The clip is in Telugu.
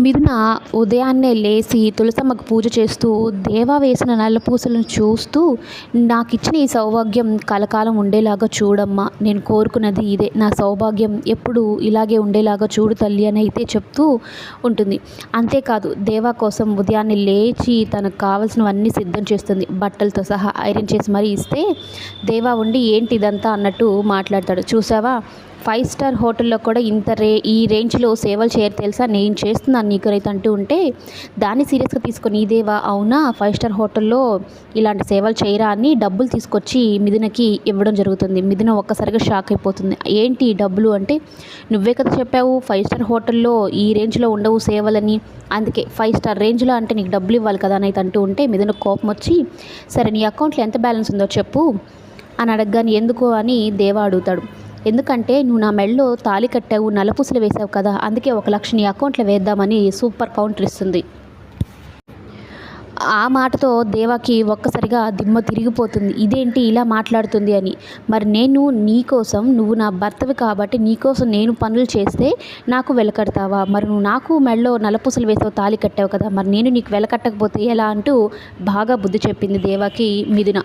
మిథున ఉదయాన్నే లేచి తులసమ్మకు పూజ చేస్తూ దేవా వేసిన నల్ల పూసలను చూస్తూ నాకు ఇచ్చిన ఈ సౌభాగ్యం కలకాలం ఉండేలాగా చూడమ్మా. నేను కోరుకున్నది ఇదే. నా సౌభాగ్యం ఎప్పుడు ఇలాగే ఉండేలాగా చూడు తల్లి అని అయితే చెప్తూ ఉంటుంది. అంతేకాదు దేవా కోసం ఉదయాన్నే లేచి తనకు కావాల్సినవన్నీ సిద్ధం చేస్తుంది. బట్టలతో సహా ఐరన్ చేసి మరీ ఇస్తే దేవా ఉండి ఏంటి ఇదంతా అన్నట్టు మాట్లాడతాడు. చూసావా? ఫైవ్ స్టార్ హోటల్లో కూడా ఇంత రే ఈ రేంజ్లో సేవలు చేయరు తెలుసా? నేను చేస్తున్నాను నీకు రైతు అంటూ ఉంటే దాన్ని సీరియస్గా తీసుకొని ఇదేవా? అవునా? ఫైవ్ స్టార్ హోటల్లో ఇలాంటి సేవలు చేయరా అని డబ్బులు తీసుకొచ్చి మిథునకి ఇవ్వడం జరుగుతుంది. మిథున ఒక్కసారిగా షాక్ అయిపోతుంది. ఏంటి డబ్బులు అంటే నువ్వే కదా చెప్పావు ఫైవ్ స్టార్ హోటల్లో ఈ రేంజ్లో ఉండవు సేవలని. అందుకే ఫైవ్ స్టార్ రేంజ్లో అంటే నీకు డబ్బులు ఇవ్వాలి కదా అని అయితే అంటూ ఉంటే మిథున కోపం వచ్చి సరే నీ అకౌంట్లో ఎంత బ్యాలెన్స్ ఉందో చెప్పు అని అడగగాని ఎందుకు అని దేవా అడుగుతాడు. ఎందుకంటే నువ్వు నా మెడలో తాళి కట్టావు నలపూసలు వేసావు కదా అందుకే ఒక లక్ష నీ అకౌంట్లో వేద్దామని సూపర్ కౌంటర్ ఇస్తుంది. ఆ మాటతో దేవాకి ఒక్కసారిగా దిమ్మ తిరిగిపోతుంది. ఇదేంటి ఇలా మాట్లాడుతుంది అని. మరి నేను నీకోసం నువ్వు నా భర్తవి కాబట్టి నీకోసం నేను పనులు చేస్తే నాకు వెలకడతావా మరి నువ్వు నాకు మెడలో నలపూసలు వేసావు తాళి కట్టావు కదా మరి నేను నీకు వెలకట్టకపోతే ఎలా అంటూ బాగా బుద్ధి చెప్పింది దేవాకి మిథున.